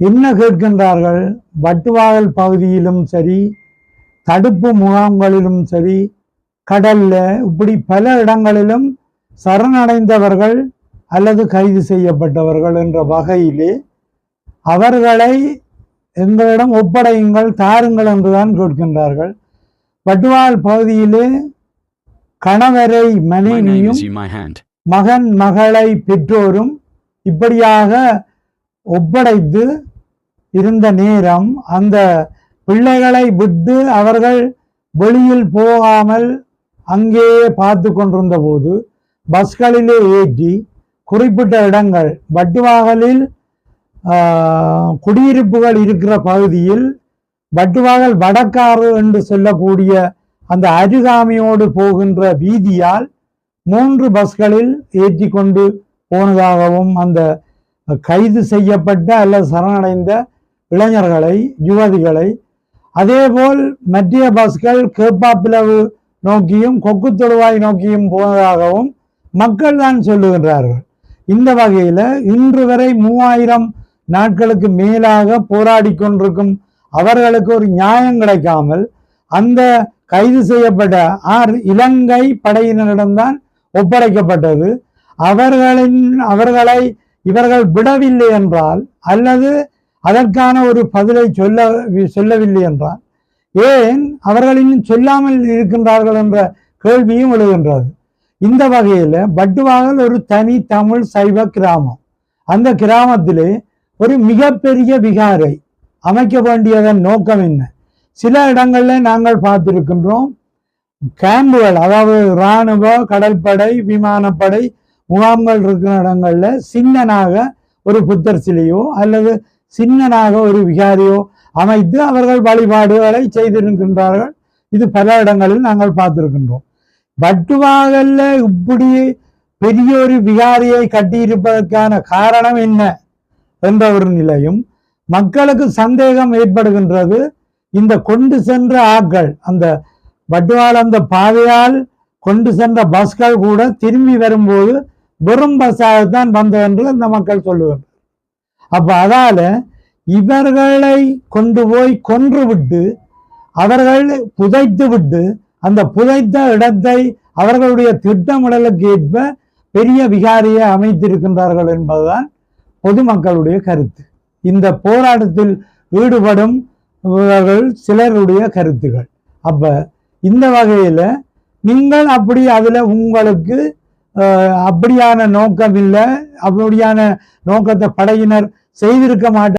என்ன கேட்கின்றார்கள் வட்டுவாகல் பகுதியிலும் சரி தடுப்பு முகாம்களிலும் சரி கடல்ல இப்படி பல இடங்களிலும் சரணடைந்தவர்கள் அல்லது கைது செய்யப்பட்டவர்கள் என்ற வகையிலே அவர்களை எங்களிடம் ஒப்படையுங்கள் தாருங்கள் என்றுதான் கேட்கின்றார்கள் வட்டுவால் பகுதியிலே கணவரை மனைவியும். மகன் மகளை பெற்றோரும் இப்படியாக ஒப்படைத்து இருந்த நேரம் அந்த பிள்ளைகளை விட்டு அவர்கள் வெளியில் போகாமல் அங்கேயே பார்த்து கொண்டிருந்த போது பஸ்களிலே ஏற்றி குறிப்பிட்ட இடங்கள் வட்டுவாகலில் குடியிருப்புகள் இருக்கிற பகுதியில் வட்டுவாகல் வடக்காறு என்று சொல்லக்கூடிய அந்த அருகாமையோடு போகின்ற வீதியால் மூன்று பஸ்களில் ஏற்றி கொண்டு போனதாகவும் அந்த கைது செய்யப்பட்ட அல்லது சரணடைந்த இளைஞர்களை யுவதிகளை அதேபோல் மத்திய பஸ்கள் கேப்பாப்பிளவு நோக்கியும் கொக்கு தொழுவாய் நோக்கியும் போவதாகவும் மக்கள் தான் சொல்லுகின்றார்கள். இந்த வகையில் இன்று வரை மூவாயிரம் நாட்களுக்கு மேலாக போராடி கொண்டிருக்கும் அவர்களுக்கு ஒரு நியாயம் கிடைக்காமல் அந்த கைது செய்யப்பட்ட ஆர் இலங்கை படையினரிடம்தான் ஒப்படைக்கப்பட்டது. அவர்களின் அவர்களை இவர்கள் விடவில்லை என்றால் அல்லது அதற்கான ஒரு பதிலை சொல்ல சொல்லவில்லை என்றால் ஏன் அவர்கள் இன்னும் சொல்லாமல் இருக்கின்றார்கள் என்ற கேள்வியும் எழுகின்றது. இந்த வகையில் பட்டுவாகல் ஒரு தனி தமிழ் சைவ கிராமம். அந்த கிராமத்திலே ஒரு மிகப்பெரிய விகாரை அமைக்க வேண்டியதன் நோக்கம் என்ன? சில இடங்கள்ல நாங்கள் பார்த்திருக்கின்றோம் கேம்புகள் அதாவது இராணுவ கடற்படை விமானப்படை முகாம்கள் இருக்கிற இடங்கள்ல சின்னனாக ஒரு புத்தர் சிலையோ அல்லது சின்னனாக ஒரு விகாரியோ அமைத்து அவர்கள் வழிபாடுகளை செய்திருக்கின்றார்கள். இது பல இடங்களில் நாங்கள் பார்த்திருக்கின்றோம். வட்டுவாகல்ல இப்படி பெரிய ஒரு விகாரியை கட்டியிருப்பதற்கான காரணம் என்ன என்ற ஒரு நிலையும் மக்களுக்கு சந்தேகம் ஏற்படுகின்றது. இந்த கொண்டு சென்ற ஆட்கள் அந்த வட்டுவால் அந்த பாதையால் கொண்டு சென்ற பஸ்கள் கூட திரும்பி வரும்போது வெறும் பஸ்ஸாகத்தான் வந்தது என்று அந்த மக்கள் சொல்லுவார்கள் அப்ப அதால இவர்களை கொண்டு போய் கொன்று விட்டு அவர்கள் புதைத்து விட்டு அந்த புதைத்த இடத்தை அவர்களுடைய திட்டமிடலுக்கு ஏற்ப பெரிய விகாரியை அமைத்திருக்கின்றார்கள் என்பதுதான் பொதுமக்களுடைய கருத்து. இந்த போராட்டத்தில் ஈடுபடும் இவர்கள் சிலருடைய கருத்துகள். அப்ப இந்த வகையில நீங்கள் அப்படி அதுல உங்களுக்கு அப்படியான நோக்கம் இல்லை அப்படியான நோக்கத்தை படையினர் செய்திருக்க மாட்டார்